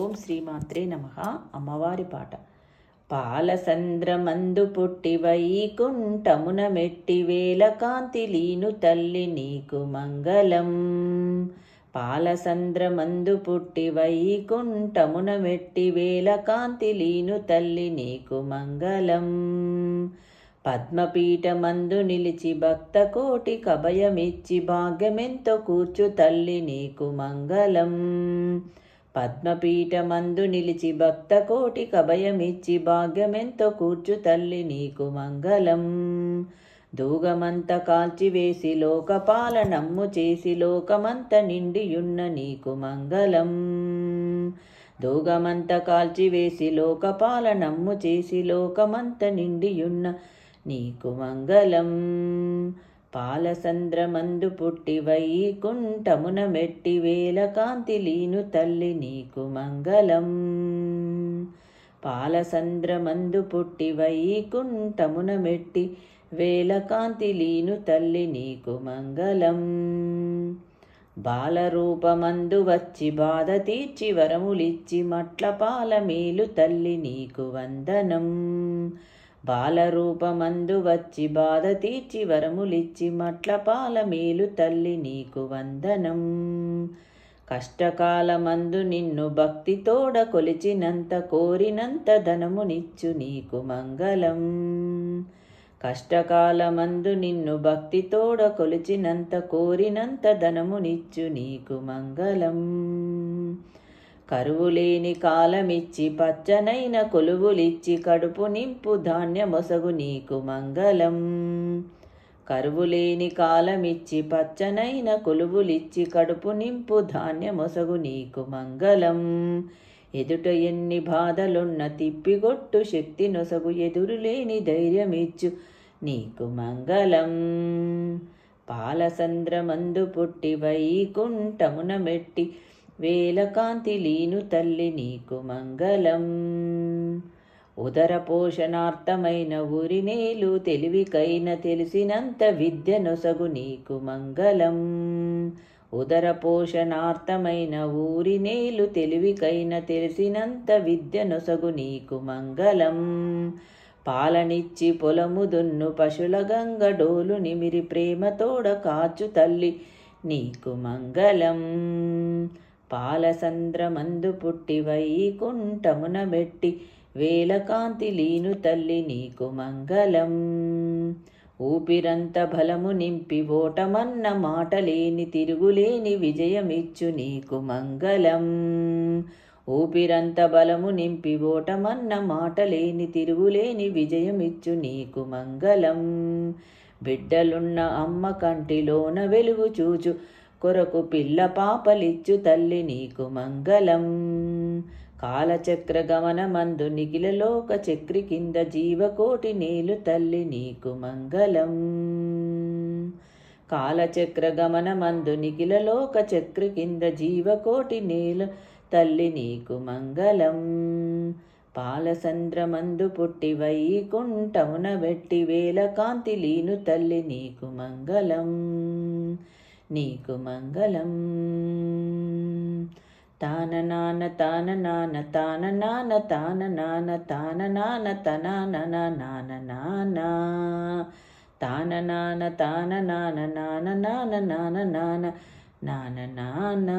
ఓం శ్రీమాత్రే నమ. అమ్మవారి పాట. పాలసంద్రమందు పుట్టి వైకుంఠమున మెట్టి వేల కాంతి లీను తల్లి నీకు మంగళం. పాలసంద్రమందు పుట్టి వైకుంఠమున మెట్టి వేల కాంతి లీను తల్లి నీకు మంగళం. పద్మపీఠమందు నిలిచి భక్త కోటి కభయమిచ్చి భాగ్యమెంతో కూర్చు తల్లి నీకు మంగళం. పద్మపీఠమందు నిలిచి భక్త కోటి కభయమిచ్చి భాగ్యమెంతో కూర్చు తల్లి నీకు మంగళం. దూగమంత కాల్చివేసి లోకపాలనమ్ము చేసి లోకమంత నిండియున్న నీకు మంగళం. దూగమంత కాల్చివేసి లోకపాలనమ్ము చేసి లోకమంత నిండియున్న నీకు మంగళం. పాలసంద్రమందు పుట్టి వైకుంఠమున మెట్టి వేల కాంతిలీను తల్లి నీకు మంగళం. పాలసంద్రమందు పుట్టి వైకుంఠమున మెట్టి వేల కాంతిలీను తల్లి నీకు మంగళం. బాలరూపమందు వచ్చి బాధ తీర్చి వరములిచ్చి మట్ల పాల మేలు తల్లి నీకు వందనం. బాలరూపమందు వచ్చి బాధ తీర్చి వరములిచ్చి మట్ల పాల మేలు తల్లి నీకు వందనం. కష్టకాలమందు నిన్ను భక్తితోడ కొలిచినంత కోరినంత ధనమునిచ్చు నీకు మంగళం. కష్టకాలమందు నిన్ను భక్తితోడ కొలిచినంత కోరినంత ధనమునిచ్చు నీకు మంగళం. కరువులేని కాలమిచ్చి పచ్చనైన కొలువులిచ్చి కడుపు నింపు ధాన్యమొసగు నీకు మంగళం. కరువులేని కాలమిచ్చి పచ్చనైన కొలువులిచ్చి కడుపు నింపు ధాన్యమొసగు నీకు మంగళం. ఎదుట ఎన్ని బాధలున్న తిప్పిగొట్టు శక్తి నొసగు ఎదురులేని ధైర్యమిచ్చు నీకు మంగళం. పాలసంద్రమందు పుట్టి వైకుంఠమున మెట్టి వేలకాంతి లీను తల్లి నీకు మంగళం. ఉదర పోషణార్థమైన ఊరినేలు తెలివికైన తెలిసినంత విద్య నొసగు నీకు మంగళం. ఉదర పోషణార్థమైన ఊరినేలు తెలివికైన తెలిసినంత విద్య నొసగు నీకు మంగళం. పాలనిచ్చి పొలము దున్ను పశుల గంగ డోలు నిమిరి ప్రేమతోడ కాచు తల్లి నీకు మంగళం. పాలసంద్రమందు పుట్టి వైకుంఠమున మెట్టి వేలకాంతి లీను తల్లి నీకు మంగళం. ఊపిరంత బలము నింపి ఓటమన్న మాటలేని తిరుగులేని విజయమిచ్చు నీకు మంగళం. ఊపిరంత బలము నింపి ఓటమన్న మాటలేని తిరుగులేని విజయమిచ్చు నీకు మంగళం. బిడ్డలున్న అమ్మ కంటిలోన వెలుగు చూచు కొరకు పిల్ల పాపలిచ్చు తల్లి నీకు మంగళం. కాలచక్ర గమనమందు నిఖిలలోక చక్రి కింద జీవకోటి నీలు తల్లి నీకు మంగళం. కాలచక్ర గమనమందు నిఖిలలోక చక్రి కింద జీవకోటి నీలు తల్లి నీకు మంగళం. పాలసంద్రమందు పుట్టి వైకుంఠమున వెట్టి వేల కాంతి లీను తల్లి నీకు మంగళం. నీకు మంగళం తాన నాన తాన నాన తాన నాన తాన నాన తాన నాన తనాన నాన నాన తాన నాన తాన నాన నాన నాన నాన నాన నాన నాన